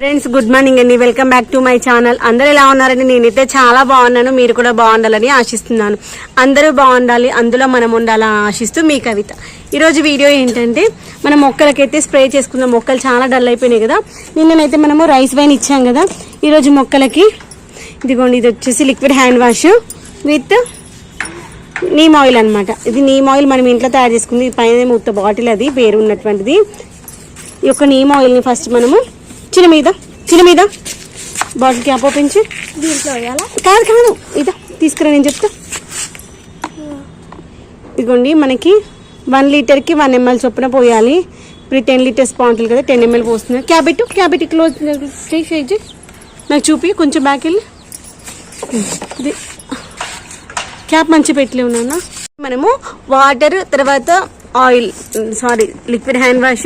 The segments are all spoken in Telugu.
ఫ్రెండ్స్ గుడ్ మార్నింగ్ అండి. Welcome back to my channel అందరూ ఎలా ఉన్నారండి? నేనైతే చాలా బాగున్నాను. మీరు కూడా బాగుండాలని ఆశిస్తున్నాను. అందరూ బాగుండాలి. అందులో మనం ఉండాలని ఆశిస్తూ మీ కవిత. ఈరోజు వీడియో ఏంటంటే మన మొక్కలకైతే స్ప్రే చేసుకున్న మొక్కలు చాలా డల్ అయిపోయినాయి కదా. నిన్ననైతే మనము రైస్ వైన్ ఇచ్చాం కదా. ఈరోజు మొక్కలకి ఇదిగోండి ఇది వచ్చేసి liquid hand wash with neem oil అనమాట ఇది నీమ్ ఆయిల్ మనం ఇంట్లో తయారు చేసుకుంది. పైన ఉత్త బాటిల్ అది పేరు ఉన్నటువంటిది. ఈ యొక్క నీమ్ ఆయిల్ని ఫస్ట్ మనము చిన్న మీద చిన్న మీద. బాటిల్ క్యాప్ ఓపెన్ చేయి. దీంట్లో కాదు కాదు. ఇదా తీసుకురా నేను చెప్తా. ఇదిగోండి మనకి వన్ లీటర్కి వన్ ఎంఎల్ చొప్పున పోయాలి. ఇప్పుడు టెన్ లీటర్స్ బాటిల్ కదా టెన్ ఎంఎల్ పోస్తుంది. క్యాబెట్ క్యాబెట్ క్లోజ్ చేయి షేక్ చేయి నాకు చూపి కొంచెం బ్యాక్ వెళ్ళి. ఇది. క్యాప్ మంచి పెట్టలేవు నాన్న. మనము వాటర్ తర్వాత oil sorry liquid hand wash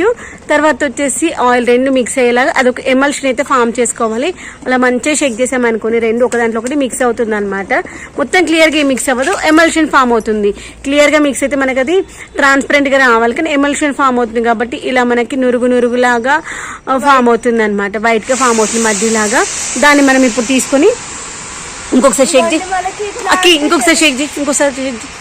తర్వాత వచ్చేసి ఆయిల్ రెండు మిక్స్ అయ్యేలాగా అదొక ఎమల్షన్ అయితే ఫామ్ చేసుకోవాలి. అలా మంచిగా షేక్ చేసామనుకోని రెండు ఒక దాంట్లో ఒకటి మిక్స్ అవుతుంది అనమాట మొత్తం క్లియర్గా ఏం మిక్స్ అవ్వదు ఎమల్షన్ ఫామ్ అవుతుంది. క్లియర్గా మిక్స్ అయితే మనకి అది ట్రాన్స్పరెంట్గా రావాలి కానీ ఎమల్షన్ ఫామ్ అవుతుంది కాబట్టి ఇలా మనకి నురుగు నురుగులాగా ఫామ్ అవుతుంది అనమాట వైట్గా ఫామ్ అవుతుంది మధ్యలాగా. దాన్ని మనం ఇప్పుడు తీసుకొని ఇంకొకసారి షేక్ చేయి అక్కి ఇంకొకసారి షేక్ చేయి ఇంకొకసారి షేక్ చేయి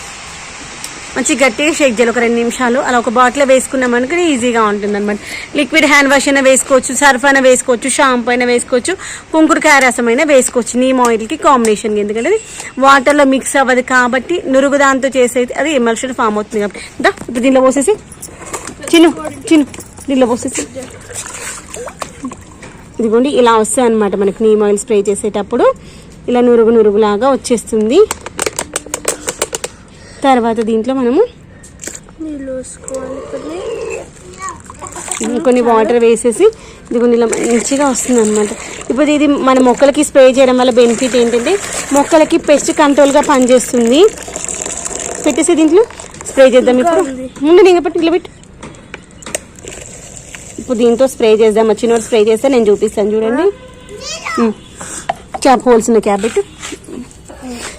మంచి గట్టిగా షేక్ చేయాలి ఒక రెండు నిమిషాలు. అలా ఒక బాటిల్ వేసుకున్నాం అనుకుని ఈజీగా ఉంటుంది అనమాట లిక్విడ్ హ్యాండ్ వాష్ అయినా వేసుకోవచ్చు సర్ఫ్ అయినా వేసుకోవచ్చు షాంపూ అయినా వేసుకోవచ్చు కుంకుడుకాయ రసం అయినా వేసుకోవచ్చు. నీమ్ ఆయిల్కి కాంబినేషన్కి ఎందుకంటే అది వాటర్లో మిక్స్ అవ్వదు కాబట్టి నురుగు దాంతో చేసేది అది ఎమల్షన్ ఫామ్ అవుతుంది కాబట్టి. దా ఇప్పుడు దీనిలో పోసేసి. చిన్ను చిను దీనిలో పోసేసి. ఇదిగోండి ఇలా వస్తాయి అనమాట మనకి నీమ్ ఆయిల్ స్ప్రే చేసేటప్పుడు. ఇలా నురుగు నురుగులాగా వచ్చేస్తుంది. తర్వాత దీంట్లో మనము కొన్ని వాటర్ వేసేసి ఇదిగోండి ఇలా మంచిగా వస్తుంది అనమాట ఇప్పుడు ఇది మన మొక్కలకి స్ప్రే చేయడం వల్ల బెనిఫిట్ ఏంటంటే మొక్కలకి పెస్ట్ కంట్రోల్గా పనిచేస్తుంది. పెట్టేసి దీంట్లో. స్ప్రే చేద్దాం ఇప్పుడు. ముందు ఇంకా పెట్టి ఇలా పెట్టు. ఇప్పుడు దీంతో స్ప్రే చేద్దాం. వచ్చిన స్ప్రే చేస్తే నేను చూపిస్తాను చూడండి. క్యాప్ హోల్స్ ఉన్న పెట్టు.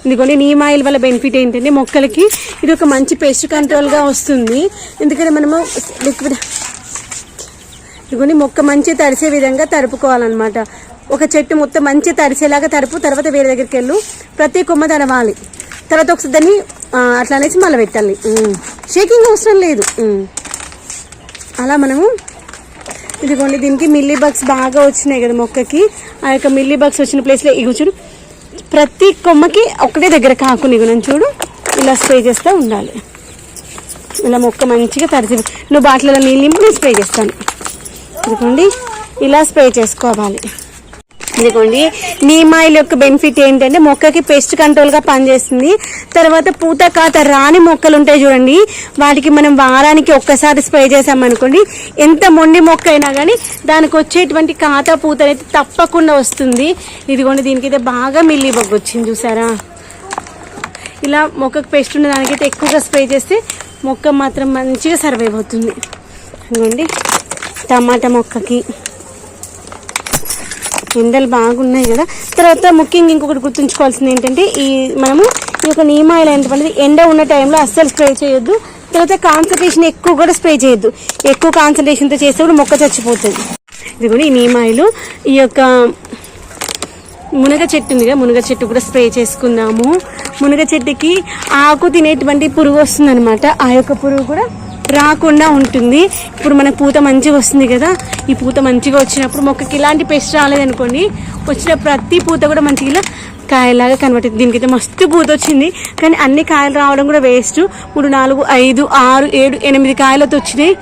ఇదిగోండి నీమ్ ఆయిల్ వల్ల బెనిఫిట్ ఏంటంటే మొక్కలకి ఇది ఒక మంచి పెస్ట్ కంట్రోల్గా వస్తుంది. ఎందుకంటే మనము లిక్విడ్ ఇదిగోండి మొక్క మంచి తడిసే విధంగా తడుపుకోవాలన్నమాట. ఒక చెట్టు మొత్తం మంచి తడిసేలాగా తడుపు తర్వాత వేరే దగ్గరికి వెళ్ళు. ప్రతి కొమ్మ తడవాలి. తర్వాత ఒకసారి దాన్ని అట్లా అనేసి మళ్ళీ పెట్టాలి. షేకింగ్ అవసరం లేదు. అలా మనము ఇదిగోండి దీనికి మిల్లీ బగ్స్ బాగా వచ్చినాయి కదా మొక్కకి. ఆ యొక్క మిల్లీ బగ్స్ వచ్చిన ప్లేస్లో ఇగుచుడు ప్రతి కొమ్మకి ఒకటే దగ్గర కాకుని ఇగో చూడు. ఇలా స్ప్రే చేస్తూ ఉండాలి. ఇలా మొక్క మంచిగా తరిచి నువ్వు బాటిల్లో నీళ్ళు నింపి నేను స్ప్రే చేస్తాను. ఇదిగోండి. ఇలా స్ప్రే చేసుకోవాలి. ఇదిగోండి. నీమ్ ఆయిల్ యొక్క బెనిఫిట్ ఏంటంటే మొక్కకి పెస్ట్ కంట్రోల్గా పనిచేస్తుంది. తర్వాత పూత కాత రాని మొక్కలు ఉంటాయి చూడండి. వాటికి మనం వారానికి ఒక్కసారి స్ప్రే చేసామనుకోండి ఎంత మొండి మొక్క అయినా కానీ దానికి వచ్చేటువంటి కాత పూత అనేది తప్పకుండా వస్తుంది. ఇదిగోండి దీనికైతే బాగా మిల్లి బొగ్గు వచ్చింది చూసారా? ఇలా మొక్కకు పెస్ట్ ఉన్న దానికైతే ఎక్కువగా స్ప్రే చేస్తే మొక్క మాత్రం మంచిగా సర్వైవ్ అవుతుంది. ఇదిగోండి టమాటా మొక్కకి. ఎండలు బాగున్నాయి కదా. తర్వాత ముఖ్యంగా ఇంకొకటి గుర్తుంచుకోవాల్సింది ఏంటంటే ఈ మనము ఈ యొక్క నీమాయిల్ అనేటువంటిది ఎండ ఉన్న టైంలో అస్సలు స్ప్రే చేయొద్దు. తర్వాత కాన్సన్ట్రేషన్ ఎక్కువ కూడా స్ప్రే చేయొద్దు. ఎక్కువ కాన్సన్ట్రేషన్తో చేసేప్పుడు మొక్క చచ్చిపోతుంది. ఇది కూడా ఈ నీమాయిలు ఈ యొక్క మునగ చెట్టు ఉంది కదా మునగ చెట్టు కూడా స్ప్రే చేసుకుందాము. మునగ చెట్టుకి ఆకు తినేటువంటి పురుగు వస్తుంది ఆ యొక్క పురుగు కూడా రాకుండా ఉంటుంది. ఇప్పుడు మనకు పూత మంచిగా వస్తుంది కదా. ఈ పూత మంచిగా వచ్చినప్పుడు మొక్కకి ఇలాంటి పెస్ట్ రాలేదనుకోండి వచ్చిన ప్రతి పూత కూడా మంచిగా ఇలా కాయలాగా కనబడుతుంది. దీనికైతే మస్తు పూత వచ్చింది. కానీ అన్ని కాయలు రావడం కూడా వేస్ట్. మూడు నాలుగు ఐదు ఆరు ఏడు ఎనిమిది కాయలతో వచ్చినాయి.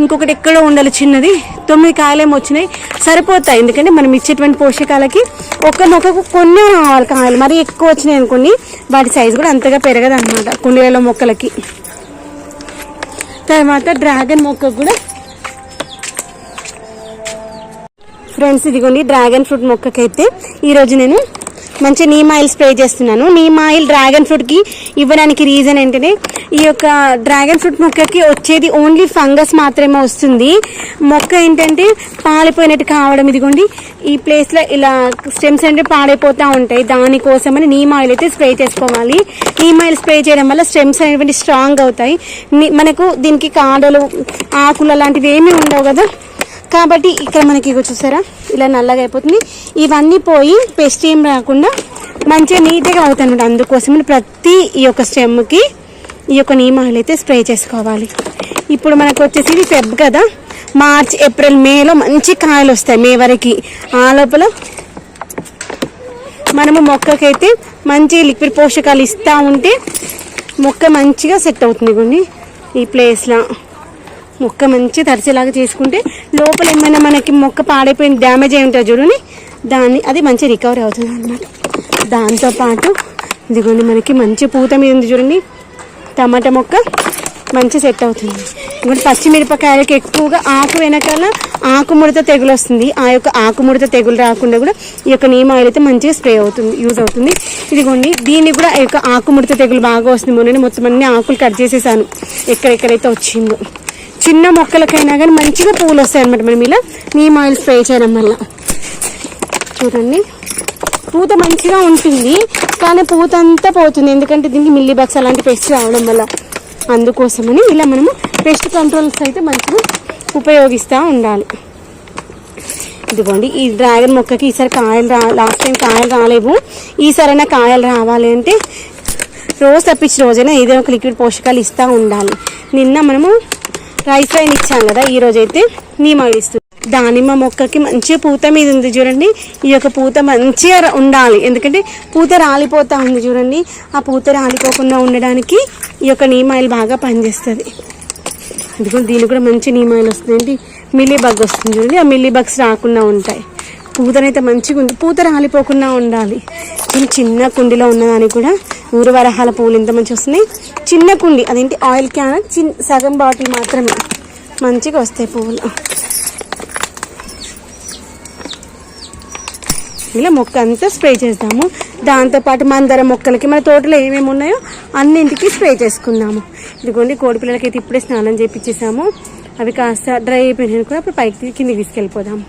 ఇంకొకటి ఎక్కడో ఉండాలి చిన్నది. తొమ్మిది కాయలేమో వచ్చినాయి. సరిపోతాయి. ఎందుకంటే మనం ఇచ్చేటువంటి పోషకాలకి ఒక మొక్కకు కొన్ని రావాలి కాయలు మరి ఎక్కువ వచ్చినాయి అనుకోండి వాటి సైజు కూడా అంతగా పెరగదు అనమాట కుండీలలో మొక్కలకి. తర్వాత డ్రాగన్ మొక్కకు కూడా. ఫ్రెండ్స్ ఇదిగోండి డ్రాగన్ ఫ్రూట్ మొక్కకైతే ఈరోజు నేను మంచి నీమ్ ఆయిల్ స్ప్రే చేస్తున్నాను. నీమ్ ఆయిల్ డ్రాగన్ ఫ్రూట్కి ఇవ్వడానికి రీజన్ ఏంటంటే ఈ యొక్క డ్రాగన్ ఫ్రూట్ మొక్కకి వచ్చేది ఓన్లీ ఫంగస్ మాత్రమే వస్తుంది. మొక్క ఏంటంటే పాలిపోయినట్టు కావడం ఇదిగోండి. ఈ ప్లేస్లో ఇలా స్టెమ్స్ అంటే పాడైపోతూ ఉంటాయి. దానికోసమని నీమ్ ఆయిల్ అయితే స్ప్రే చేసుకోవాలి. నీమ్ ఆయిల్ స్ప్రే చేయడం వల్ల స్టెమ్స్ అనేటువంటి స్ట్రాంగ్ అవుతాయి. మనకు దీనికి కాడలు ఆకులు అలాంటివి ఏమీ ఉండవు కదా. కాబట్టి ఇక్కడ మనకి ఇగో చూసారా? ఇలా నల్లగా అయిపోతుంది. ఇవన్నీ పోయి పెస్ట్ ఏం రాకుండా మంచిగా నీట్గా అవుతాయి అనమాట అందుకోసం ప్రతి ఈ యొక్క స్టెమ్కి ఈ యొక్క నియమాలు అయితే స్ప్రే చేసుకోవాలి. ఇప్పుడు మనకు వచ్చేసి ఇది ఫెబ్ కదా. మార్చ్ ఏప్రిల్ మేలో మంచి కాయలు వస్తాయి మే వరకు. ఆ లోపల మనము మొక్కకైతే మంచి లిక్విడ్ పోషకాలు ఇస్తూ ఉంటే మొక్క మంచిగా సెట్ అవుతుంది కొన్ని ఈ ప్లేస్లో మొక్క మంచి తడిసేలాగా చేసుకుంటే లోపల ఏమైనా మనకి మొక్క పాడైపోయిన డ్యామేజ్ అయి ఉంటుంది చూడండి దాన్ని అది మంచి రికవరీ అవుతుంది అనమాట దాంతోపాటు ఇదిగోండి మనకి మంచి పూత మీద ఉంది చూడండి. టమాటా మొక్క మంచి సెట్ అవుతుంది. ఇంకోటి పచ్చిమిరపకాయలకు ఎక్కువగా ఆకు వెనకాల ఆకుముడత తెగులు వస్తుంది. ఆ యొక్క ఆకుముడత తెగులు రాకుండా కూడా ఈ యొక్క నీమ్ ఆయిల్ అయితే మంచిగా స్ప్రే అవుతుంది యూజ్ అవుతుంది. ఇదిగోండి దీన్ని కూడా ఈ యొక్క ఆకుముడత తెగులు బాగా వస్తుంది. మొన్న మొత్తం అన్ని ఆకులు కట్ చేసేసాను. ఎక్కడెక్కడైతే వచ్చిందో. చిన్న మొక్కలకైనా కానీ మంచిగా పూలు వస్తాయి అనమాట మనం ఇలా నీమ్ ఆయిల్ స్ప్రే చేయడం వల్ల. చూడండి. పూత మంచిగా ఉంటుంది కానీ పూత అంతా పోతుంది. ఎందుకంటే దీనికి మిల్లీ బాక్స్ అలాంటి పెస్ట్ రావడం వల్ల. అందుకోసమని ఇలా మనము పెస్ట్ కంట్రోల్స్ అయితే మంచిగా ఉపయోగిస్తూ ఉండాలి. ఇదిగోండి ఈ డ్రాగన్ మొక్కకి ఈసారి కాయలు రా లాస్ట్ టైం కాయలు రాలేవు. ఈసారైనా కాయలు రావాలి అంటే రోజు తప్పించి రోజైనా ఏదో ఒక లిక్విడ్ పోషకాలు ఇస్తూ ఉండాలి. నిన్న మనము రైస్ వైన్ ఇచ్చాం కదా ఈ రోజు అయితే నీమాయిల్ ఇస్తుంది దానిమ్మ మొక్కకి మంచిగా పూత మీద ఉంది చూడండి. ఈ యొక్క పూత మంచిగా ఉండాలి. ఎందుకంటే పూత రాలిపోతూ ఉంది చూడండి. ఆ పూత రాలిపోకుండా ఉండడానికి ఈ యొక్క నీమాయిల్ బాగా పనిచేస్తుంది. ఎందుకంటే దీనికి కూడా మంచి నీమాయిల్ వస్తుందండి మిల్లీ బగ్ వస్తుంది చూడండి. ఆ మిల్లీ బగ్స్ రాకుండా ఉంటాయి. పూతనైతే మంచిగా ఉంది పూత రాలిపోకుండా ఉండాలి. ఇది చిన్న కుండీలో ఉన్నదానికి కూడా నూరు వరహాల పువ్వులు ఎంత మంచి వస్తున్నాయి. చిన్న కుండి అదేంటి ఆయిల్ క్యాన్ చిన్న సగం బాటిల్ మాత్రమే. మంచిగా వస్తాయి పువ్వులు. ఇలా మొక్క అంతా స్ప్రే చేద్దాము. దాంతోపాటు మందర మొక్కలకి మన తోటలో ఏమేమి ఉన్నాయో అన్నింటికి స్ప్రే చేసుకుందాము. ఇదిగోండి కోడి పిల్లలకైతే అయితే ఇప్పుడే స్నానం చేపించేసాము అవి కాస్త డ్రై అయిపోయినాయి కూడా అప్పుడు పైకి కిందికి తీసుకెళ్ళిపోదాము.